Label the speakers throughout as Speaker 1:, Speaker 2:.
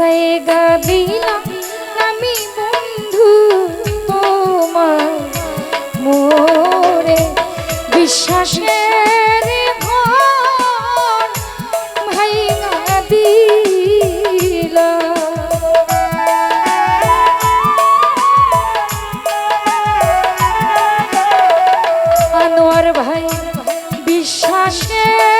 Speaker 1: ভাষায় গাবিলাম আমি বন্ধু তোমার। মোরে বিশ্বাসের ঘর ভাই দিলাম আনোয়ার ভাই বিশ্বাসের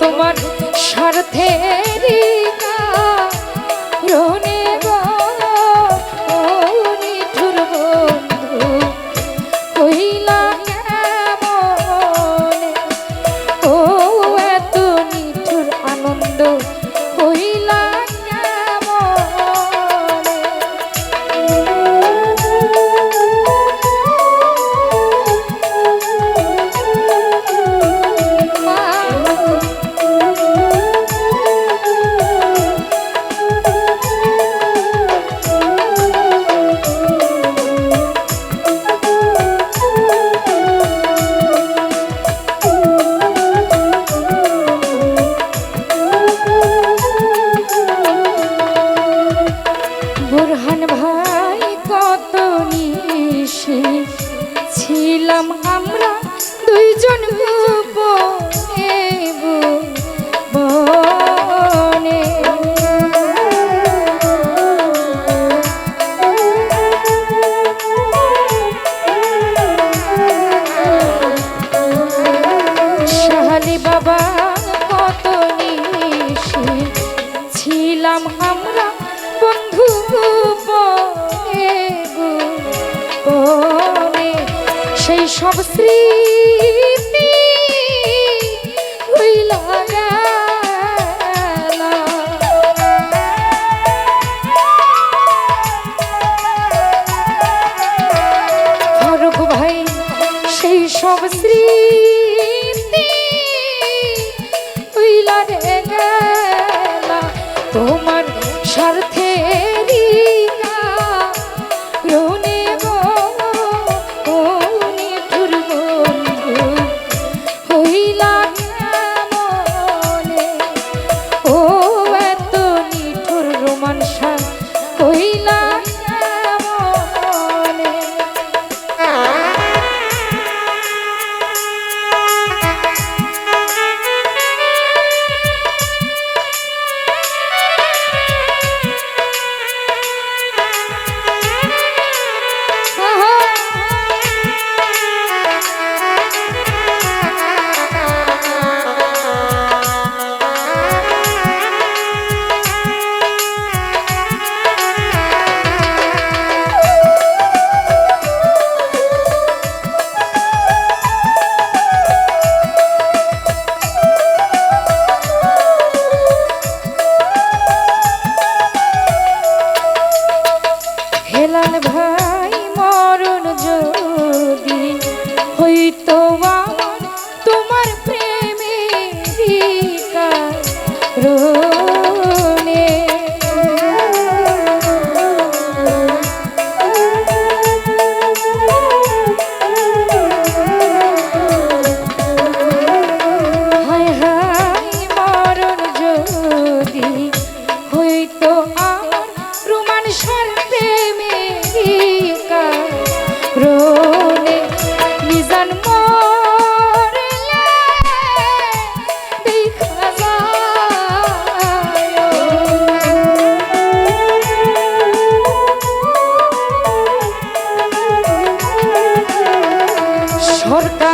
Speaker 1: তোমার স্বার্থের রোহণে সব শ্রী সব স্মৃতি উইলা রে গেলা। তোমার স্বার্থ por